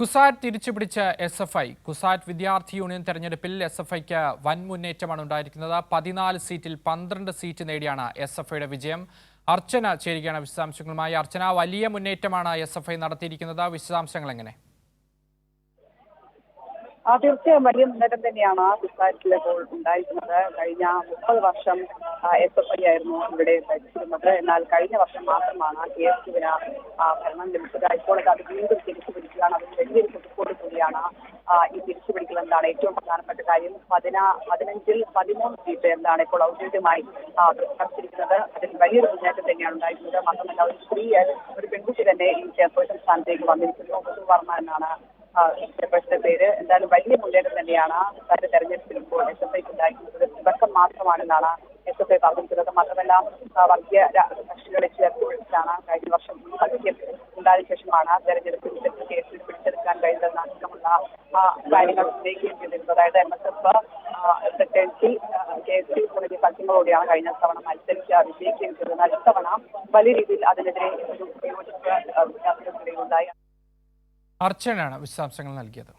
കുസാറ്റ് തിരിച്ചുപിടിച്ച S F I CUSAT വിദ്യാർത്ഥി union തെരഞ്ഞെടുപ്പിൽ എസ് എഫ് ഐക്ക് വൻ മുന്നേറ്റമാണ് ഉണ്ടായിരിക്കുന്നത്. പതിനാല് സീറ്റിൽ പന്ത്രണ്ട് സീറ്റ് നേടിയാണ് എസ് എഫ് ഐയുടെ വിജയം. അർച്ചന ചേരുകയാണ് വിശദാംശങ്ങളുമായി. അർച്ചന വലിയ മുന്നേറ്റമാണ് എസ് എഫ് ഐ നടത്തിയിരിക്കുന്നത്. വിശദാംശങ്ങൾ എങ്ങനെ? ആ തീർച്ചയായും വലിയ മുന്നേറ്റം തന്നെയാണ് കുസാറ്റിൽ ഇപ്പോൾ ഉണ്ടായിരിക്കുന്നത്. കഴിഞ്ഞ മുപ്പത് വർഷം എസ് എഫ് ഐ ആയിരുന്നു ഇവിടെ ഭരിച്ചിരുന്നത്. എന്നാൽ കഴിഞ്ഞ വർഷം മാത്രമാണ് കെ എസ് യുവിന് ഭരണം ലഭിച്ചത്. ഇപ്പോൾ അത് വീണ്ടും തിരിച്ചു പിടിക്കുകയാണ് അത് വലിയൊരു കുതിപ്പോട് കൂടിയാണ് ആ, ഈ തിരിച്ചുപിടിക്കൽ എന്താണ് ഏറ്റവും പ്രധാനപ്പെട്ട കാര്യം? പതിനാ പതിനഞ്ചിൽ പതിമൂന്ന് സീറ്റ് എന്താണ് ഇപ്പോൾ ഔദ്യോഗികമായി പ്രഖ്യാപിച്ചിരിക്കുന്നത്. അതിൽ വലിയൊരു മുന്നേറ്റം തന്നെയാണ് ഉണ്ടായിരിക്കുന്നത് മാത്രമല്ല ഒരു സ്ത്രീ ഒരു പെൺകുട്ടി തന്നെ ഈ ചെയർപേഴ്സൺ സ്ഥാനത്തേക്ക് വന്നിരിക്കുന്നു. വർമ്മ എന്നാണ് ചെയർപേഴ്സന്റെ പേര്. എന്തായാലും വലിയ മുന്നേറ്റം തന്നെയാണ് തന്റെ തെരഞ്ഞെടുപ്പിൽ ഇപ്പോൾ എസ് എഫ് ഐക്ക് ഉണ്ടായിരിക്കുന്നത് തുടക്കം മാത്രമാണെന്നാണ് എസ് എഫ് ഐ പറഞ്ഞിരിക്കുന്നത്. മാത്രമല്ല വർഗീയ കക്ഷികളെ ചേർത്ത് വിളിച്ചാണ് കഴിഞ്ഞ വർഷം ഉണ്ടായ ശേഷമാണ് തെരഞ്ഞെടുപ്പിൽ കേസിൽ പിടിച്ചെടുക്കാൻ കഴിഞ്ഞതെന്നാണ് ആ, കാര്യങ്ങൾ അതായത് M S F secretary K S തുടങ്ങിയ കഴിഞ്ഞ തവണ മത്സരിച്ച് വിജയിക്കുകയും ചെയ്തത് എന്നാൽ വലിയ രീതിയിൽ അതിനെതിരെ ഒരു ഉണ്ടായി. അർച്ചനയാണ് വിശദാംശങ്ങൾ നൽകിയത്.